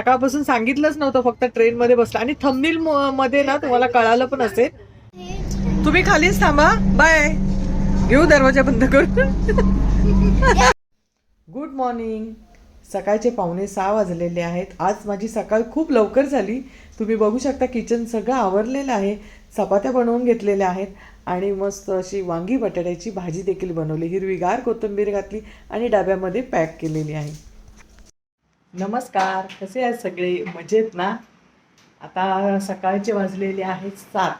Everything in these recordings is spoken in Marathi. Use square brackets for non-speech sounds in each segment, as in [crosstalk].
सकाळपासून सांगितलंच नव्हतं फक्त ट्रेन मध्ये बसला. आणि थंबनील मध्ये ना तुम्हाला कळालं पण असेल. तुम्ही खालीच थांबा. बाय घेऊ दरवाजा बंद करून. गुड मॉर्निंग सकाळचे पावणे सहा वाजलेले आहेत. आज माझी सकाळ खूप लवकर झाली. तुम्ही बघू शकता किचन सगळं आवरलेलं आहे. चपात्या बनवून घेतलेल्या आहेत. आणि मस्त अशी वांगी बटाट्याची भाजी देखील बनवली. हिरवीगार कोथिंबीर घातली आणि डब्यामध्ये पॅक केलेली आहे. नमस्कार कसे आहेत सगळे? मजेत ना? आता सकाळचे वाजलेले आहेत सात.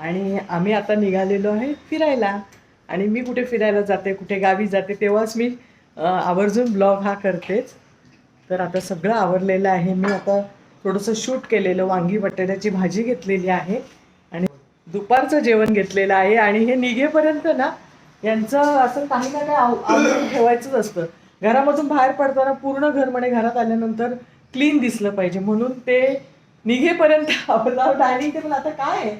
आणि आम्ही आता निघालेलो आहे फिरायला. आणि मी कुठे फिरायला जाते कुठे गावी जाते तेव्हाच मी आवर्जून ब्लॉग हा करतेच. तर आता सगळं आवरलेलं आहे. मी आता थोडंसं शूट केलेलं वांगी बटाट्याची भाजी घेतलेली आहे. आणि दुपारचं जेवण घेतलेलं आहे. आणि हे निघेपर्यंत ना यांचं असं काही ना काही आव- आवरून ठेवायचंच असतं. घरामधून बाहेर पडताना पूर्ण घर म्हणे घरात आल्यानंतर क्लीन दिसलं पाहिजे. म्हणून ते निघेपर्यंत आपलं डायनिंग टेबल आता काय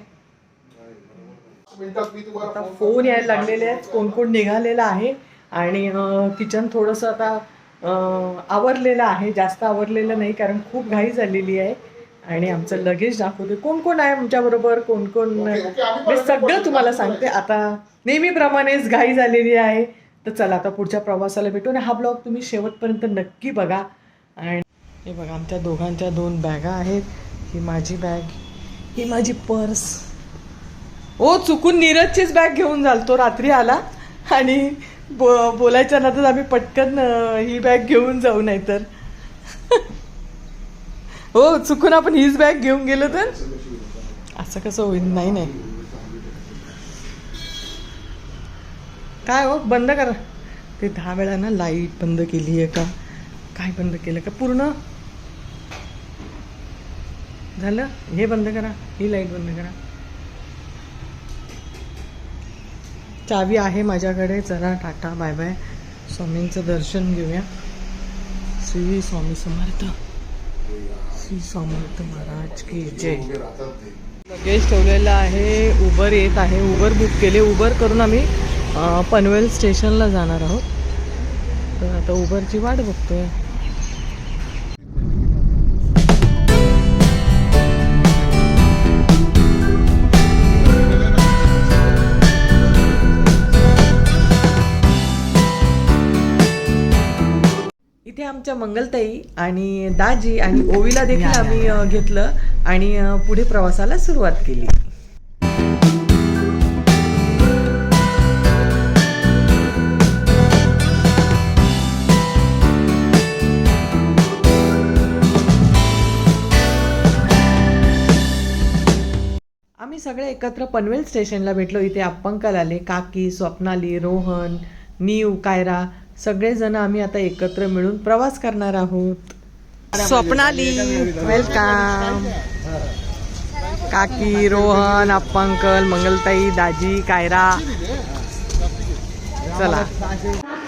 आता फोन यायला लागलेले आहेत. कोण कोण निघालेलं आहे आणि किचन थोडंसं आता आवरलेलं आहे. जास्त आवरलेलं नाही कारण खूप घाई झालेली आहे. आणि आमचं लगेज दाखवते. कोण कोण आहे आमच्याबरोबर कोण कोण मी सगळं तुम्हाला सांगते. आता नेहमीप्रमाणेच घाई झालेली आहे. तर चला आता पुढच्या प्रवासाला भेटू. आणि हा ब्लॉग तुम्ही शेवटपर्यंत नक्की बघा. आणि हे बघा आमच्या दोघांच्या दोन बॅगा आहेत. ही माझी बॅग ही माझी पर्स. ओ चुकून नीरजचीच बॅग घेऊन झालतो. रात्री आला आणि बो बोलायच्या नंतर आम्ही पटकन ही बॅग घेऊन जाऊ नाही तर हो [laughs] चुकून आपण हीच बॅग घेऊन गेलो तर? असं कसं होईल? नाही नाही. काय हो? बंद करा. ते दहा वेळा ना लाइट बंद केली आहे का? काय बंद केलं? का पूर्ण? झालं? हे बंद करा. ही लाइट बंद करा. चावी आहे माझ्याकडे. चला टाटा बाय बाय स्वामींचं दर्शन घेऊया. श्री स्वामी समर्थ. श्री समर्थ महाराज की जय. लगेच ठेवलेलं आहे. उबर येत आहे. उबर बुक केले. उबर करून आम्ही पनवेल स्टेशनला जाणार आहोत. तर आता उबरची वाट बघतोय. इथे आमच्या मंगलताई आणि दाजी आणि ओवीला देखील आम्ही घेतलं आणि पुढे प्रवासाला सुरुवात केली. सगळे एकत्र पनवेल स्टेशनला भेटलो. इथे अप्पंकल आले काकी स्वप्नाली रोहन नीव कायरा सगळेजण आम्ही आता एकत्र मिळून प्रवास करणार आहोत. स्वप्नाली. वेलकम काकी रोहन अप्पंकल मंगलताई दाजी कायरा. चला.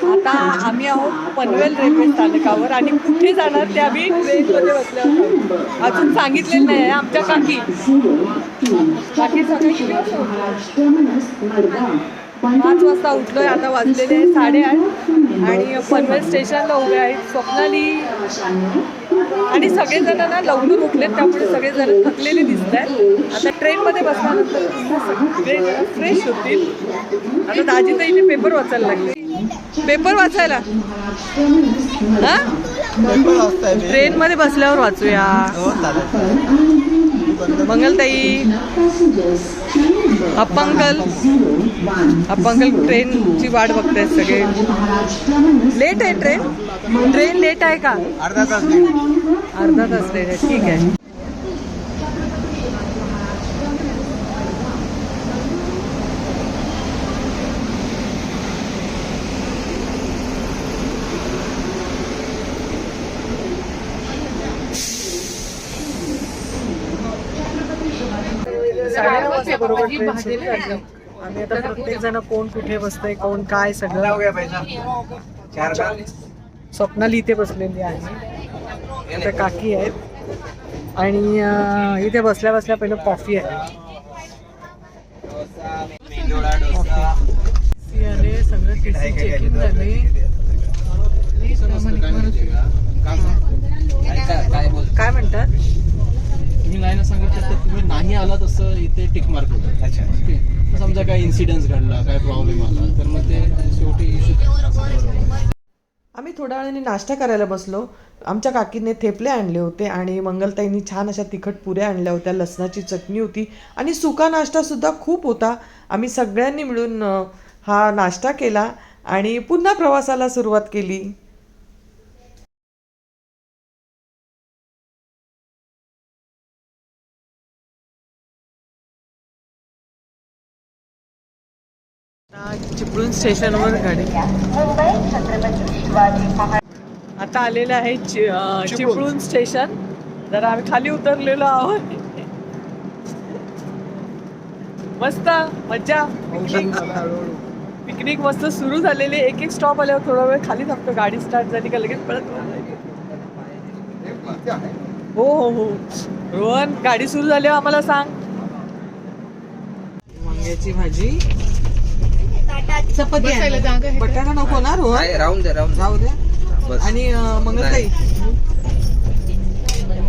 आता आम्ही आहोत पनवेल रेल्वे स्थानकावर आणि कुठे जाणार ते आम्ही ट्रेनमध्ये बसल्यावर अजून सांगितलेलं नाही आमच्या काकी. पाच वाजता उठलोय आता वाजलेले साडेआठ आणि पनवेल स्टेशनला उभे आहेत स्वप्नाली. आणि सगळेजण ना लवकर उठलेत त्यामुळे सगळेजण थकलेले दिसत आहेत. आता ट्रेनमध्ये बसल्यानंतर फ्रेश होतील. आता दाजी तर इथे पेपर वाचायला लागले. पेपर वाचायला? हा? ट्रेनमध्ये बसल्यावर वाचूया. मंगलताई अप्पंकल अप्पंकल ट्रेनची वाट बघतायत सगळे. लेट आहे ट्रेन? ट्रेन लेट आहे का? अर्धा तास अर्धा तास लेट आहे. ठीक आहे साडेनऊ वाजता बरोबर ट्रेन सुरू झाली. आम्ही आता प्रत्येक जण कोण कुठे बसतंय कोण काय सगळं. हो गया पैसा चार का स्वप्नाली इथे बसलेली आहे. इथे काकी आहेत. आणि इथे बसल्या बसल्या पहिलं कॉफी आहे. कॉफी आले सगळं टी सी चेकिंग झाले. काम सांगायला सांगितलं तर तुम्ही नाही आला तसं इथे टिक मार्क होतं. अच्छा. ओके. समजा काय इन्सिडेन्स घडला काय प्रॉब्लेम आला तर मग ते शेवटी इश्यू आम्ही थोड्या वेळाने नाश्ता करायला बसलो. आमच्या काकीने थेपले आणले होते आणि मंगलताईंनी छान अशा तिखट पुऱ्या आणल्या होत्या लसणाची चटणी होती आणि सुका नाश्तासुद्धा खूप होता. आम्ही सगळ्यांनी मिळून हा नाश्ता केला आणि पुन्हा प्रवासाला सुरुवात केली. चिपळूण स्टेशनवर गाडी. आता आलेलं आहे चिपळूण. स्टेशन. जरा आम्ही खाली उतरलेलो आहोत. मस्त मज्जा. पिकनिक मस्त सुरू झालेली एक एक स्टॉप आल्यावर थोडा वेळ खाली थांबतो. गाडी स्टार्ट झाली का लगेच परत. हो हो हो. रोहन गाडी सुरू झाल्यावर आम्हाला सांग. वांग्याची भाजी. चपाती आहे. बटाटा नको ना रोहन. आहे, राहून दे राहून जाऊ द्या दे. बस. आणि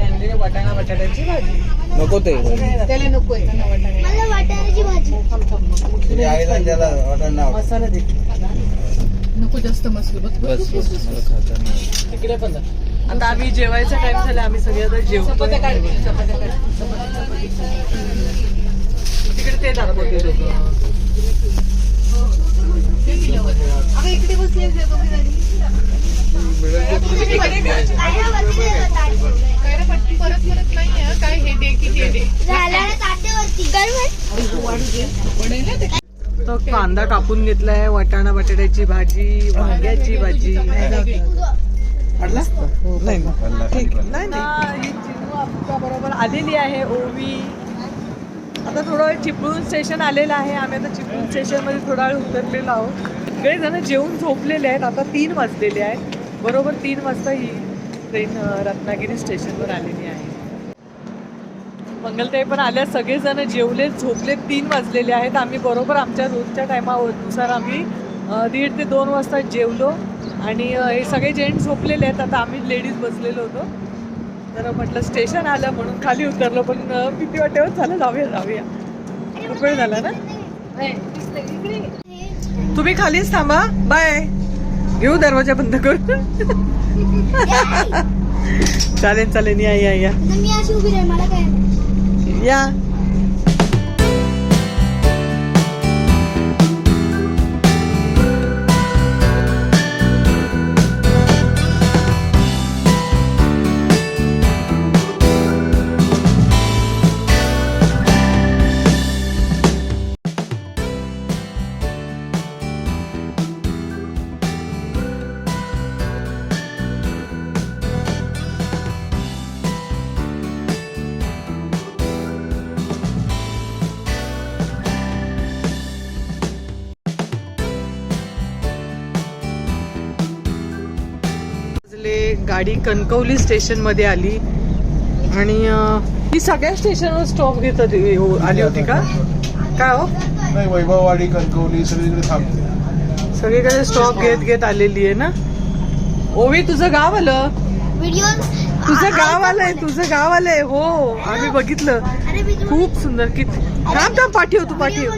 आणलेली वाटाणा बटाट्याची भाजी नको ते मला वाटाण्याची भाजी. तुझ्या आईला त्याला ऑर्डर नाव मसाला दे. बस बस मला खाता नाही. तिकडे पण जा. आता आम्ही जेवायचा टाइम झाला आम्ही सगळे आता जेवतो तिकडे ते दाखवते लोक. कांदा कापून घेतलाय वाटाणा बटाट्याची भाजी वांग्याची भाजी. ठीक. नाही नाही. बरोबर आलेली आहे ओवी. आता थोडं वेळ चिपळूण स्टेशन आलेलं आहे. आम्ही आता चिपळूण स्टेशनमध्ये थोडा वेळ उतरलेलो आहोत. सगळे जण जेवून झोपलेले आहेत. आता तीन वाजलेले आहेत. बरोबर तीन वाजता ही ट्रेन रत्नागिरी स्टेशनवर आलेली आहे. मंगलताई पण आल्या. सगळेजण जेवले झोपले. तीन वाजलेले आहेत. आम्ही बरोबर आमच्या रोजच्या टायमानुसार आम्ही दीड ते दोन वाजता जेवलो. आणि हे सगळे जेंट्स झोपलेले आहेत. आता आम्ही लेडीज बसलेलो होतो. तर म्हटलं स्टेशन आलं म्हणून खाली उतरलो. पण किती वाटेवर झालं? जाऊया जाऊया. खूप वेळ झाला ना? तुम्ही खालीच थांबा. बाय. घेऊ दरवाजा बंद करून. [laughs] चालेल चालेल. या या या. या. गाडी कणकवली स्टेशनमध्ये आली. आणि ही सगळ्या स्टेशनवर स्टॉप घेत होती- हो, आली होती का? काय हो? नाही वैभववाडी कणकवली सगळीकडे थांबते सगळीकडे स्टॉप घेत घेत आलेली आहे ना? ओवी तुझं गाव आलं? व्हिडिओ तुझं गाव आलंय तुझं गाव आलंय हो आम्ही बघितलं. खूप सुंदर किती थांब थांब पाठीव तू पाठीव.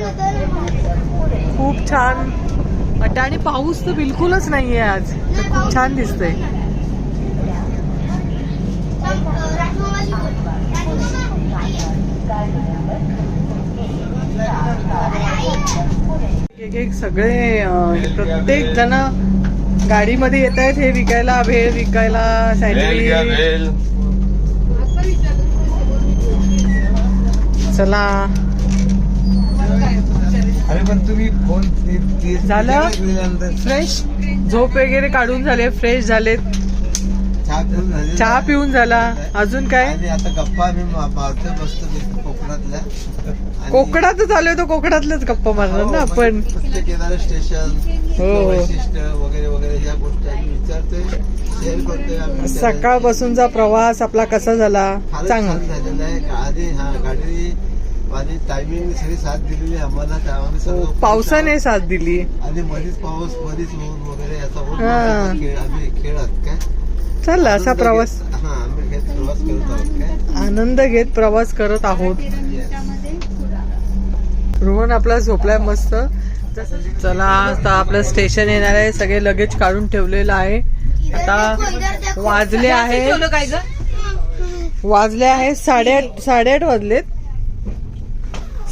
खूप छान. वाटतं आणि पाऊस तर बिलकुलच नाहीये आज. खूप छान दिसतंय. एक एक सगळे प्रत्येक जण गाडीमध्ये येत आहेत हे विकायला भेळ विकायला सँडविच चला अरे पण तुम्ही फोन झालं? फ्रेश झोप वगैरे काढून झाले फ्रेश झाले चहा पिऊन झाली. अजून काय? आता गप्पा आम्ही मा- मारतोय बसतो कोकणातल्या. कोकणातच आलोय तर कोकणातलंच गप्पा मारणार ना हो, आपण. येणारं स्टेशन हो. वगैरे वगैरे या गोष्टी आम्ही विचारतोय सकाळपासूनचा प्रवास आपला कसा झाला? चांगला झालेलं आहे. आधी हा गाडी माझी टायमिंग सगळी साथ दिलेली आम्हाला हो, पावसाने साथ दिली. आणि मध्येच पाऊस मध्येच ऊन वगैरे हा. खेळ आम्ही खेळत काय? चालला असा प्रवास हा आनंद घेत प्रवास करत आहोत रोहन आपला झोपलाय मस्त. चला आता आपलं स्टेशन येणार आहे. सगळे लगेज काढून ठेवलेलं आहे. आता वाजले आहे. वाजले आहे साडेआठ साडेआठ वाजलेत.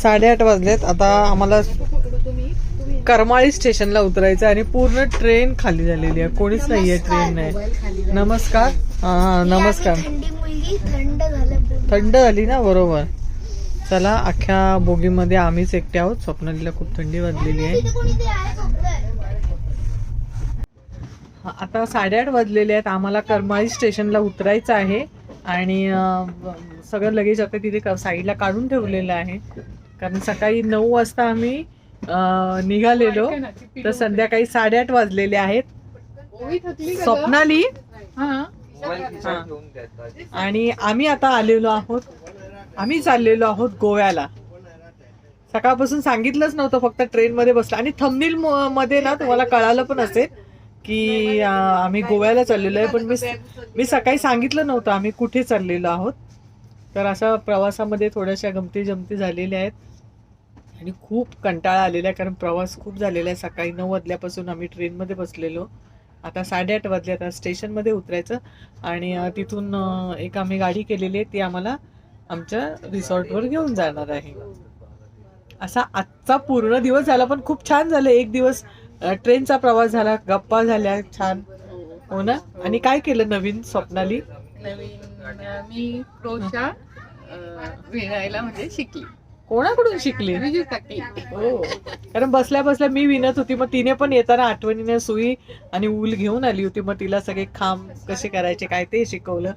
साडेआठ वाजलेत. आता आम्हाला करमाळी स्टेशनला उतरायचं आहे आणि पूर्ण ट्रेन खाली झालेली आहे. कोणीच नाहीये ट्रेन नाही. नमस्कार. हा नमस्कार. थंडी झालं ना बरोबर. चला अख्ख्या बोगीमध्ये आम्हीच एकटे आहोत. स्वप्नालीला खूप थंडी वाजलेली आहे. हा, आता साडेआठ वाजलेले आहेत. आम्हाला करमाळी स्टेशनला उतरायचं आहे. आणि सगळं लगेच आता तिथे साईडला काढून ठेवलेलं आहे. कारण सकाळी नऊ वाजता आम्ही निघालेलो. तर संध्याकाळी साडेआठ वाजलेले आहेत. स्वप्नाली? हा. आणि आम्ही आता आलेलो आहोत. आम्ही चाललेलो आहोत गोव्याला. सकाळपासून सांगितलंच नव्हतं फक्त ट्रेनमध्ये बसलं. आणि थंबनील मध्ये ना तुम्हाला कळालं पण असेल की आम्ही गोव्याला चाललेलो आहे. पण मी मी सकाळी सांगितलं नव्हतं आम्ही कुठे चाललेलो आहोत. तर अशा प्रवासामध्ये थोड्याशा गमती जमती झालेल्या आहेत. आणि खूप कंटाळा आलेला आहे कारण प्रवास खूप झालेला आहे. सकाळी नऊ वाजल्यापासून आम्ही ट्रेनमध्ये बसलेलो. आता साडेआठ वाजले आता स्टेशनमध्ये उतरायचं. आणि तिथून एक आम्ही गाडी केलेली आहे ती आम्हाला आमच्या रिसॉर्टवर घेऊन जाणार आहे. असा आजचा पूर्ण दिवस झाला पण खूप छान झालं. एक दिवस ट्रेनचा प्रवास झाला गप्पा झाल्या छान. हो ना? आणि काय केलं नवीन स्वप्नाली? नवीन मी क्रोशा विणायला म्हणजे शिकली. कोणाकडून शिकली? हो. कारण बसल्या बसल्या मी विणत होती मग तिने पण येताना आठवणीने सुई आणि ऊल घेऊन आली होती मग तिला सगळे खांब कसे करायचे काय ते शिकवलं.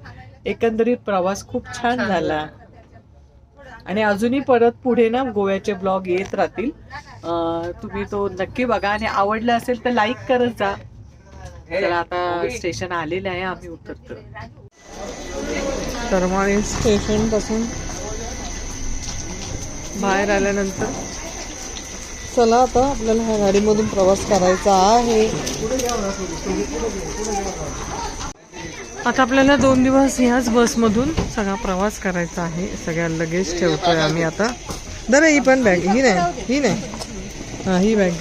एकंदरीत प्रवास खूप छान झाला. आणि अजूनही परत पुढे ना गोव्याचे ब्लॉग येत राहतील. तुम्ही तो नक्की बघा आणि आवडला असेल तर लाईक करत जा. चला आता स्टेशन आलेलं आहे आम्ही उतरतो करमाळी स्टेशनपासून बाहेर आल्यानंतर. चला आता आपल्याला ह्या गाडीमधून प्रवास करायचा आहे. आता आपल्याला दोन दिवस ह्याच बसमधून सगळा प्रवास करायचा आहे. सगळ्या लगेज ठेवतोय आम्ही आता. दर ही पण बॅग ही नाही ही नाही. हा ही बॅग